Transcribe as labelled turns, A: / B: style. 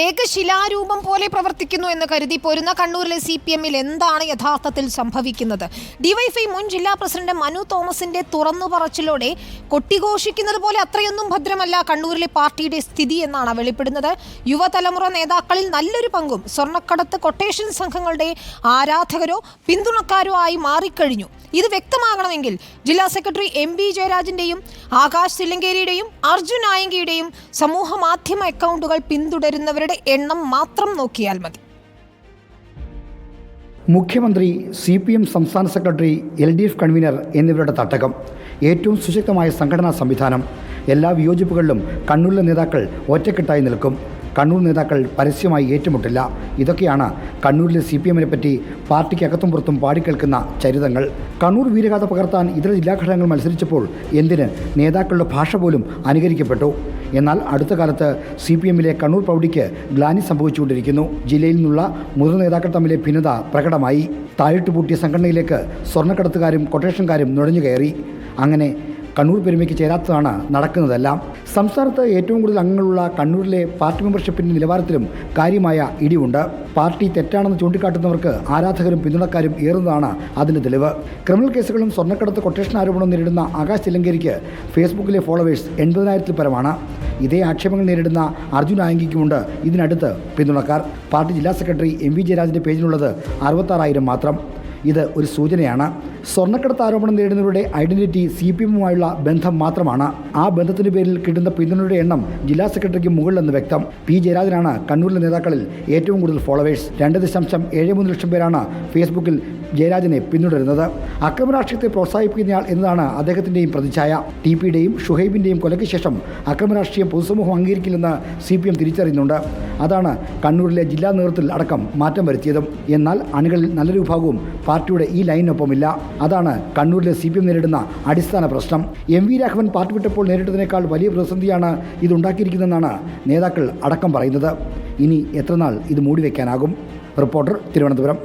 A: ഏകശിലാരൂപം പോലെ പ്രവർത്തിക്കുന്നു എന്ന് കരുതി പോരുന്ന കണ്ണൂരിലെ സി പി എമ്മിൽ എന്താണ് യഥാർത്ഥത്തിൽ സംഭവിക്കുന്നത്? ഡിവൈഫൈ മുൻ ജില്ലാ പ്രസിഡന്റ് മനു തോമസിന്റെ തുറന്നു പറച്ചിലോടെ കൊട്ടിഘോഷിക്കുന്നത് പോലെ അത്രയൊന്നും ഭദ്രമല്ല കണ്ണൂരിലെ പാർട്ടിയുടെ സ്ഥിതി എന്നാണ് വെളിപ്പെടുന്നത്. യുവതലമുറ നേതാക്കളിൽ നല്ലൊരു പങ്കും സ്വർണക്കടത്ത് കൊട്ടേഷൻ സംഘങ്ങളുടെ ആരാധകരോ പിന്തുണക്കാരോ ആയി മാറിക്കഴിഞ്ഞു. ഇത് വ്യക്തമാകണമെങ്കിൽ ജില്ലാ സെക്രട്ടറി എം വി ജയരാജന്റെയും ആകാശ് തില്ലങ്കേരിയുടെയും അർജുൻ ആയങ്കിയുടെയും സമൂഹ മാധ്യമ അക്കൗണ്ടുകൾ പിന്തുടരുന്നവരുടെ എണ്ണം മാത്രം നോക്കിയാൽ മതി.
B: മുഖ്യമന്ത്രി സി പി എം സംസ്ഥാന secretary L D F convener എന്നിവരുടെ തട്ടകം ഏറ്റവും സുശക്തമായ സംഘടനാ സംവിധാനം എല്ലാ വിയോജിപ്പുകളിലും കണ്ണൂരിലെ നേതാക്കൾ ഒറ്റക്കെട്ടായി നിൽക്കും. കണ്ണൂർ നേതാക്കൾ പരസ്യമായി ഏറ്റുമുട്ടില്ല. ഇതൊക്കെയാണ് കണ്ണൂരിലെ സി പി എമ്മിനെ പറ്റി പാർട്ടിക്ക് അകത്തും പുറത്തും പാടിക്കേൾക്കുന്ന ചരിതങ്ങൾ. കണ്ണൂർ വീരഗാഥ പകർത്താൻ ഇതര ജില്ലാ ഘടകങ്ങൾ മത്സരിച്ചപ്പോൾ എന്തിന് നേതാക്കളുടെ ഭാഷ പോലും അനുകരിക്കപ്പെട്ടു? എന്നാൽ അടുത്ത കാലത്ത് സി പി എമ്മിലെ കണ്ണൂർ പൗഡിക്ക് ഗ്ലാനി സംഭവിച്ചുകൊണ്ടിരിക്കുന്നു. ജില്ലയിൽ നിന്നുള്ള മുതിർന്ന നേതാക്കൾ തമ്മിലെ ഭിന്നത പ്രകടമായി. താഴിട്ട് പൂട്ടിയ സംഘടനയിലേക്ക് സ്വർണക്കടത്തുകാരും കൊട്ടേഷൻകാരും നുഴഞ്ഞു കയറി. അങ്ങനെ കണ്ണൂർ പെരുമയ്ക്ക് ചേരാത്തതാണ് നടക്കുന്നതെല്ലാം. സംസ്ഥാനത്ത് ഏറ്റവും കൂടുതൽ അംഗങ്ങളുള്ള കണ്ണൂരിലെ പാർട്ടി മെമ്പർഷിപ്പിന്റെ നിലവാരത്തിലും കാര്യമായ ഇടിവുണ്ട്. പാർട്ടി തെറ്റാണെന്ന് ചൂണ്ടിക്കാട്ടുന്നവർക്ക് ആരാധകരും പിന്തുണക്കാരും ഏറുന്നതാണ് അതിന്റെ തെളിവ്. ക്രിമിനൽ കേസുകളും സ്വർണക്കടത്ത് കൊട്ടേഷൻ ആരോപണവും നേരിടുന്ന ആകാശ് ചിലങ്കരിക്ക് ഫേസ്ബുക്കിലെ ഫോളോവേഴ്സ് എൺപതിനായിരത്തിൽ പരമാണ്. ഇതേ ആക്ഷേപങ്ങൾ നേരിടുന്ന അർജുൻ ആയങ്കിക്കുമുണ്ട്. ഇതിനടുത്ത് പിന്തുണക്കാർ. പാർട്ടി ജില്ലാ സെക്രട്ടറി എം വി ജയരാജന്റെ പേജിലുള്ളത് അറുപത്താറായിരം മാത്രം. ഇത് ഒരു സൂചനയാണ്. സ്വർണക്കടത്ത് ആരോപണം നേടുന്നവരുടെ ഐഡന്റിറ്റി സി പി എമ്മുമായുള്ള ബന്ധം മാത്രമാണ്. ആ ബന്ധത്തിന്റെ പേരിൽ കിട്ടുന്ന പിന്തുണയുടെ എണ്ണം ജില്ലാ സെക്രട്ടറിക്ക് മുകളിലെന്ന് വ്യക്തം. പി. ജയരാജനാണ് കണ്ണൂരിലെ നേതാക്കളിൽ ഏറ്റവും കൂടുതൽ ഫോളോവേഴ്സ്. രണ്ട് ദശാംശം ഏഴ് മൂന്ന് ലക്ഷം പേരാണ് ഫേസ്ബുക്കിൽ ജയരാജനെ പിന്തുടരുന്നത്. അക്രമ രാഷ്ട്രീയത്തെ പ്രോത്സാഹിപ്പിക്കുന്നയാൾ എന്നതാണ് അദ്ദേഹത്തിന്റെയും പ്രതിച്ഛായ. ടി പിയുടെയും ഷുഹൈബിന്റെയും കൊലയ്ക്ക് ശേഷം അക്രമ രാഷ്ട്രീയം പൊതുസമൂഹം അംഗീകരിക്കില്ലെന്ന് സി പി എം തിരിച്ചറിയുന്നുണ്ട്. അതാണ് കണ്ണൂരിലെ ജില്ലാ നേതൃത്വത്തിൽ അടക്കം മാറ്റം വരുത്തിയതും. എന്നാൽ അണികളിൽ നല്ലൊരു വിഭാഗവും പാർട്ടിയുടെ ഈ ലൈനിനൊപ്പമില്ല അതാണ് കണ്ണൂരിലെ സി പി എം നേരിടുന്ന അടിസ്ഥാന പ്രശ്നം. എം വി രാഘവൻ പാർട്ടി വിട്ടപ്പോൾ നേരിട്ടതിനേക്കാൾ വലിയ പ്രതിസന്ധിയാണ് ഇതുണ്ടാക്കിയിരിക്കുന്നതെന്നാണ് നേതാക്കൾ അടക്കം പറയുന്നത്. ഇനി എത്രനാൾ ഇത് മൂടിവെക്കാനാകും? റിപ്പോർട്ടർ തിരുവനന്തപുരം.